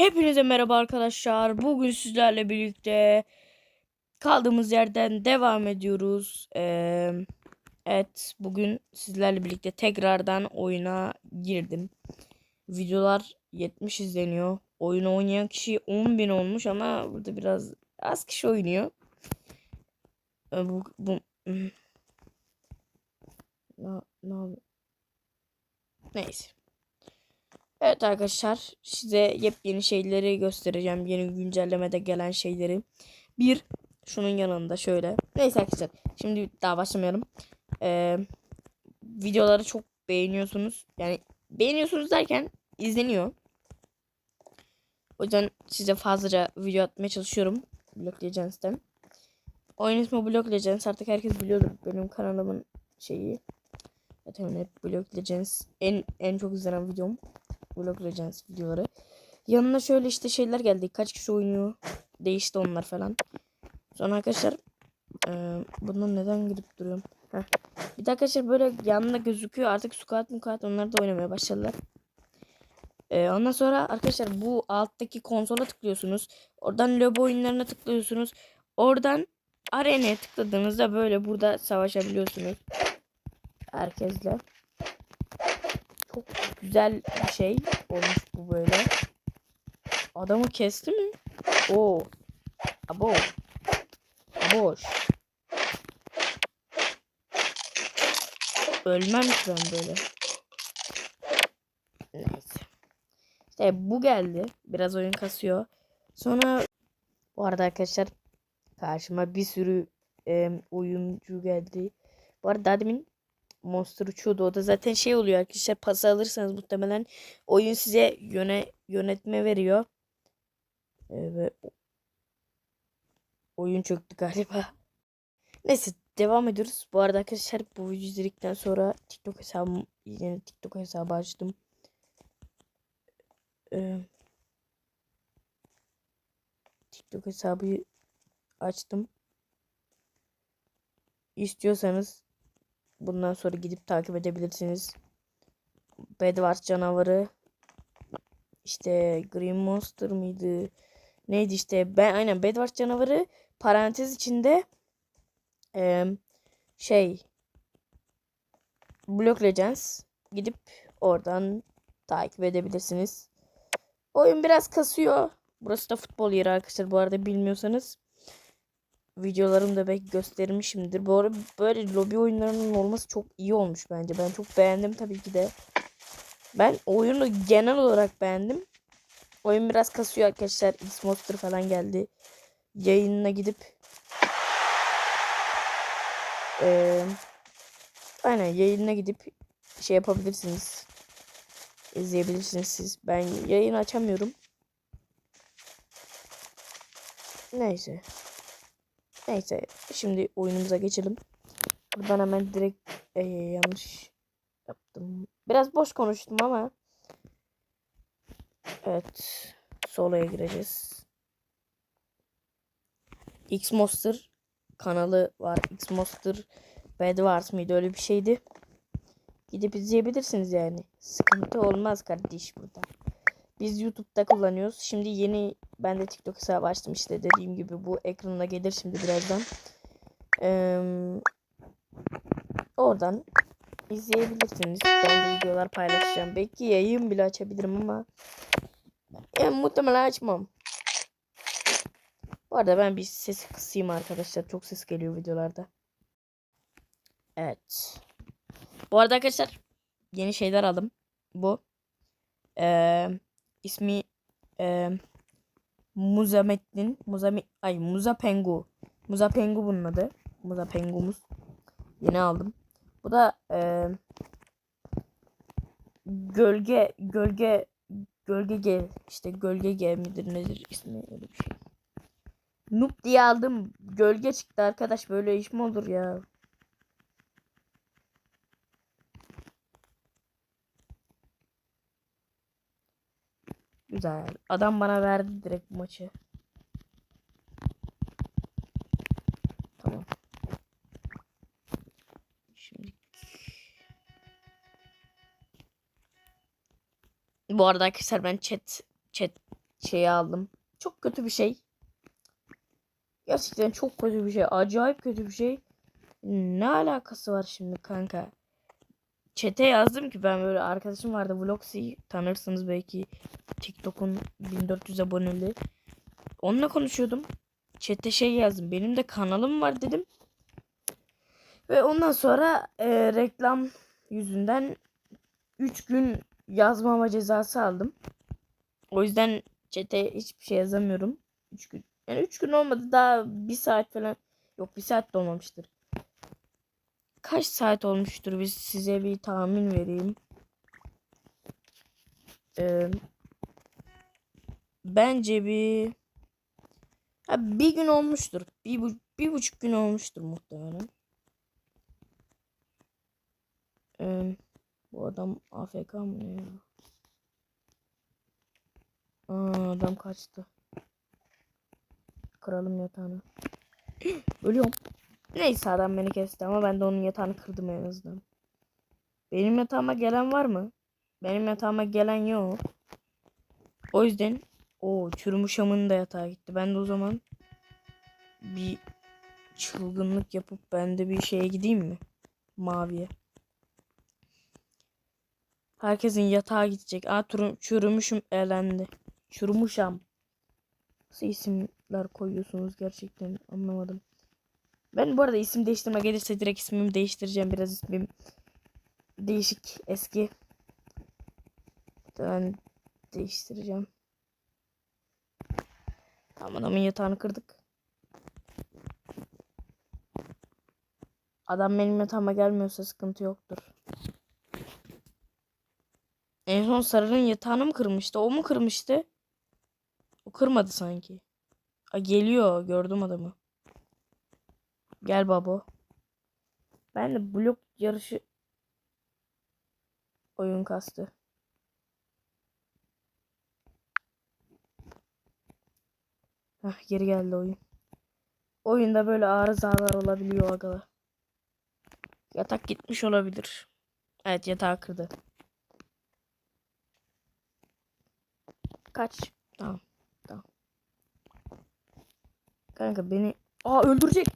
Hepinize merhaba arkadaşlar. Bugün sizlerle birlikte kaldığımız yerden devam ediyoruz. Ee, evet, bugün sizlerle birlikte tekrardan oyuna girdim. Videolar 70 izleniyor. Oyunu oynayan kişi 10.000 olmuş ama burada biraz az kişi oynuyor. Ee, bu, bu ne, ne, neyse. Evet arkadaşlar size yepyeni şeyleri göstereceğim. Yeni güncellemede gelen şeyleri. Bir şunun yanında şöyle. Neyse arkadaşlar şimdi daha başlamayalım. Ee, videoları çok beğeniyorsunuz. Yani beğeniyorsunuz derken izleniyor. O yüzden size fazlaca video atmaya çalışıyorum. Block Legends'ten. Oyun ismi Block Legends. Artık herkes biliyordur benim kanalımın şeyi. Zaten hep Block Legends en en çok izlenen videom. Block Legends videoları. Yanına şöyle işte şeyler geldi. Kaç kişi oynuyor. Değişti onlar falan. Sonra arkadaşlar e, bundan neden girip duruyorum? Heh. Bir de arkadaşlar böyle yanında gözüküyor. Artık squat mukat onlar da oynamaya başladılar. E, ondan sonra arkadaşlar bu alttaki konsola tıklıyorsunuz. Oradan lobo oyunlarına tıklıyorsunuz. Oradan arenaya tıkladığınızda böyle burada savaşabiliyorsunuz. Herkesle. Çok güzel bir şey olmuş bu böyle. Adamı kesti mi? Oo. Abo. Aboş. Ölmem ki ben böyle. Neyse. İşte bu geldi. Biraz oyun kasıyor. Sonra bu arada arkadaşlar karşıma bir sürü e, oyuncu geldi. Bu arada daha Monster uçuyordu. O da zaten şey oluyor arkadaşlar pas alırsanız muhtemelen oyun size yöne yönetme veriyor. Ee, ve oyun çöktü galiba. Neyse devam ediyoruz. Bu arada arkadaşlar bu video sonra TikTok hesabım yeni TikTok hesabı açtım. Ee, TikTok hesabı açtım. İstiyorsanız Bundan sonra gidip takip edebilirsiniz. Bedwars canavarı. İşte Green Monster mıydı? Neydi işte? Ben aynen Bedwars canavarı parantez içinde e, şey Block Legends gidip oradan takip edebilirsiniz. Oyun biraz kasıyor. Burası da futbol yeri arkadaşlar bu arada bilmiyorsanız videolarımda belki göstermişimdir. Bu arada böyle lobi oyunlarının olması çok iyi olmuş bence. Ben çok beğendim tabii ki de. Ben oyunu genel olarak beğendim. Oyun biraz kasıyor arkadaşlar. X-Monster falan geldi. Yayınına gidip ee, aynen yayınına gidip şey yapabilirsiniz. İzleyebilirsiniz siz. Ben yayın açamıyorum. Neyse. Neyse şimdi oyunumuza geçelim. Buradan hemen direkt ee, yanlış yaptım. Biraz boş konuştum ama. Evet. Solo'ya gireceğiz. X-Monster kanalı var. X-Monster Bad Wars mıydı öyle bir şeydi. Gidip izleyebilirsiniz yani. Sıkıntı olmaz kardeş burada. Biz YouTube'da kullanıyoruz. Şimdi yeni ben de TikTok hesabı açtım işte dediğim gibi bu ekranına gelir şimdi birazdan. Ee, oradan izleyebilirsiniz. Ben de videolar paylaşacağım. Belki yayın bile açabilirim ama yani muhtemelen açmam. Bu arada ben bir ses kısayım arkadaşlar. Çok ses geliyor videolarda. Evet. Bu arada arkadaşlar yeni şeyler aldım. Bu. Ee, ismi e, Muzamettin Muzami ay Muza Pengu. Muza Pengu bunun adı. Muza. Yeni aldım. Bu da e, gölge gölge gölge G işte gölge G midir nedir ismi öyle bir şey. Noob diye aldım. Gölge çıktı arkadaş böyle iş mi olur ya? Güzel. Adam bana verdi direkt maçı. Tamam. Şimdi bu arada arkadaşlar ben chat chat şeyi aldım. Çok kötü bir şey. Gerçekten çok kötü bir şey. Acayip kötü bir şey. Ne alakası var şimdi kanka? Çete yazdım ki ben böyle arkadaşım vardı Vlogsy tanırsınız belki TikTok'un 1400 aboneli. Onunla konuşuyordum. Çete şey yazdım. Benim de kanalım var dedim. Ve ondan sonra e, reklam yüzünden 3 gün yazmama cezası aldım. O yüzden çete hiçbir şey yazamıyorum. 3 gün. Yani 3 gün olmadı daha bir saat falan. Yok bir saat de olmamıştır. Kaç saat olmuştur biz size bir tahmin vereyim. Ee, bence bir ha, bir gün olmuştur. Bir, bu, bir buçuk gün olmuştur muhtemelen. Ee, bu adam AFK mı ya? Aa, adam kaçtı. Kıralım yatağını. Ölüyorum. Neyse adam beni kesti ama ben de onun yatağını kırdım en azından. Benim yatağıma gelen var mı? Benim yatağıma gelen yok. O yüzden o çürümüş amın da yatağa gitti. Ben de o zaman bir çılgınlık yapıp ben de bir şeye gideyim mi? Maviye. Herkesin yatağa gidecek. Aa çürümüşüm elendi. Çürümüşam. Nasıl isimler koyuyorsunuz gerçekten anlamadım. Ben bu arada isim değiştirme gelirse direkt ismimi değiştireceğim. Biraz ismim değişik eski. Ben değiştireceğim. Tamam adamın yatağını kırdık. Adam benim yatağıma gelmiyorsa sıkıntı yoktur. En son sarının yatağını mı kırmıştı? O mu kırmıştı? O kırmadı sanki. A, geliyor. Gördüm adamı. Gel babo. Ben de blok yarışı oyun kastı. Hah geri geldi oyun. Oyunda böyle arızalar olabiliyor agalar. Yatak gitmiş olabilir. Evet yatağı kırdı. Kaç. Tamam. Tamam. Kanka beni... Aa öldürecek.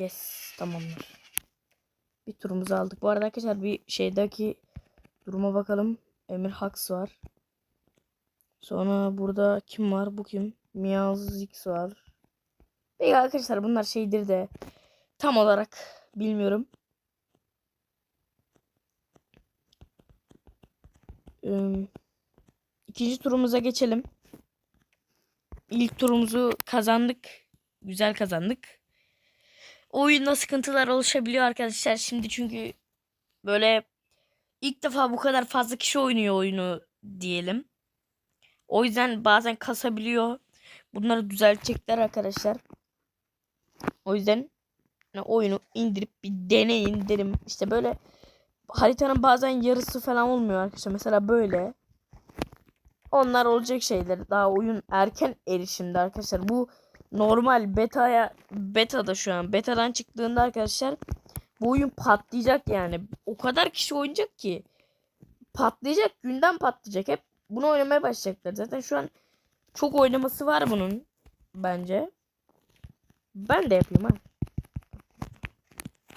Yes. Tamamdır. Bir turumuzu aldık. Bu arada arkadaşlar bir şeydeki duruma bakalım. Emir Haks var. Sonra burada kim var? Bu kim? Miazix var. Peki arkadaşlar bunlar şeydir de tam olarak bilmiyorum. İkinci turumuza geçelim. İlk turumuzu kazandık. Güzel kazandık. Oyunda sıkıntılar oluşabiliyor arkadaşlar. Şimdi çünkü böyle ilk defa bu kadar fazla kişi oynuyor oyunu diyelim. O yüzden bazen kasabiliyor. Bunları düzeltecekler arkadaşlar. O yüzden yani oyunu indirip bir deneyin derim. İşte böyle haritanın bazen yarısı falan olmuyor arkadaşlar. Mesela böyle. Onlar olacak şeyler. Daha oyun erken erişimde arkadaşlar. Bu normal beta'ya beta'da şu an. Beta'dan çıktığında arkadaşlar bu oyun patlayacak yani. O kadar kişi oynayacak ki patlayacak. Günden patlayacak. Hep bunu oynamaya başlayacaklar. Zaten şu an çok oynaması var bunun bence. Ben de yapayım ha.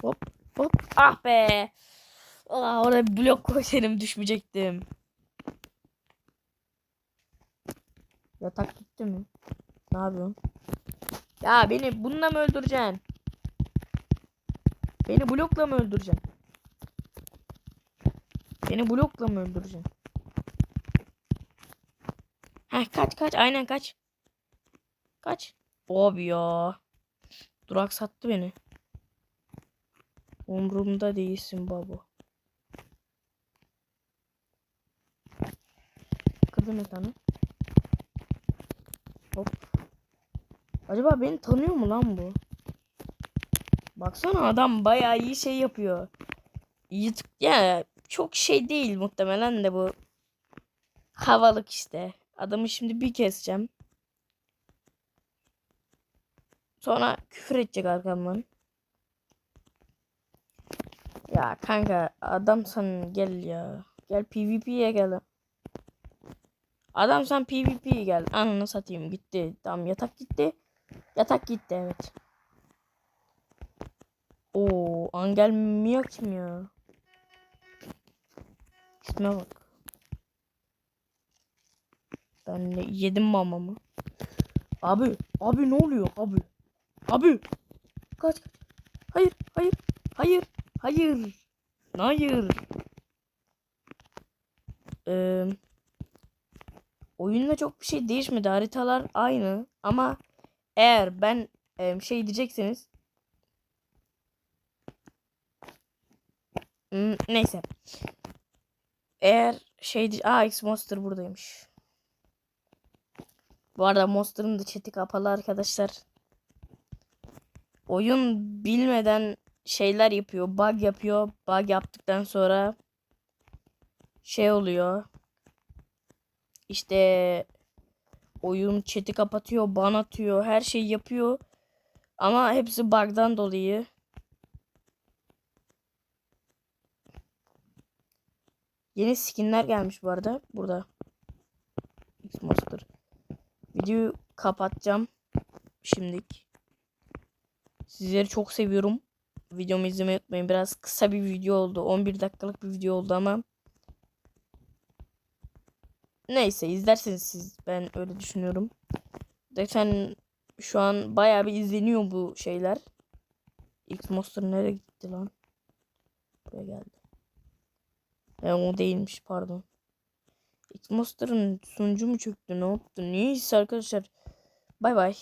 Hop hop. Ah be. Aa, oraya blok koysaydım düşmeyecektim. Yatak gitti mi? Ne yapıyorsun? Ya beni bununla mı öldüreceksin? Beni blokla mı öldüreceksin? Beni blokla mı öldüreceksin? Heh kaç kaç aynen kaç. Kaç. Abi ya. Durak sattı beni. Umrumda değilsin baba. Kırdım yatağını. Hop. Acaba beni tanıyor mu lan bu? Baksana adam bayağı iyi şey yapıyor. YouTube ya çok şey değil muhtemelen de bu. Havalık işte. Adamı şimdi bir keseceğim. Sonra küfür edecek arkamdan. Ya kanka adam sen gel ya. Gel PvP'ye gel. Adam sen PvP gel. Ananı satayım gitti. Tamam yatak gitti. Yatak gitti evet. Oo, Angel Mia kim ya? İsme bak. Ben de yedim mamamı. Abi, abi ne oluyor abi? Abi. Kaç. Hayır, hayır, hayır, hayır. Hayır. Ee, oyunda çok bir şey değişmedi. Haritalar aynı ama eğer ben e, şey diyecekseniz Hmm, neyse. Eğer şey Aa X Monster buradaymış. Bu arada Monster'ın da chat'i kapalı arkadaşlar. Oyun bilmeden şeyler yapıyor. Bug yapıyor. Bug yaptıktan sonra şey oluyor. İşte oyun chat'i kapatıyor, ban atıyor, her şeyi yapıyor. Ama hepsi bug'dan dolayı. Yeni skinler gelmiş bu arada. Burada. X-Monster. Videoyu kapatacağım. Şimdilik. Sizleri çok seviyorum. Videomu izlemeyi unutmayın. Biraz kısa bir video oldu. 11 dakikalık bir video oldu ama. Neyse izlerseniz siz. Ben öyle düşünüyorum. Zaten şu an bayağı bir izleniyor bu şeyler. X-Monster nereye gitti lan? Buraya geldi. Ya o değilmiş pardon. X-Monster'ın sunucu mu çöktü ne yaptı? Neyse arkadaşlar. Bay bay.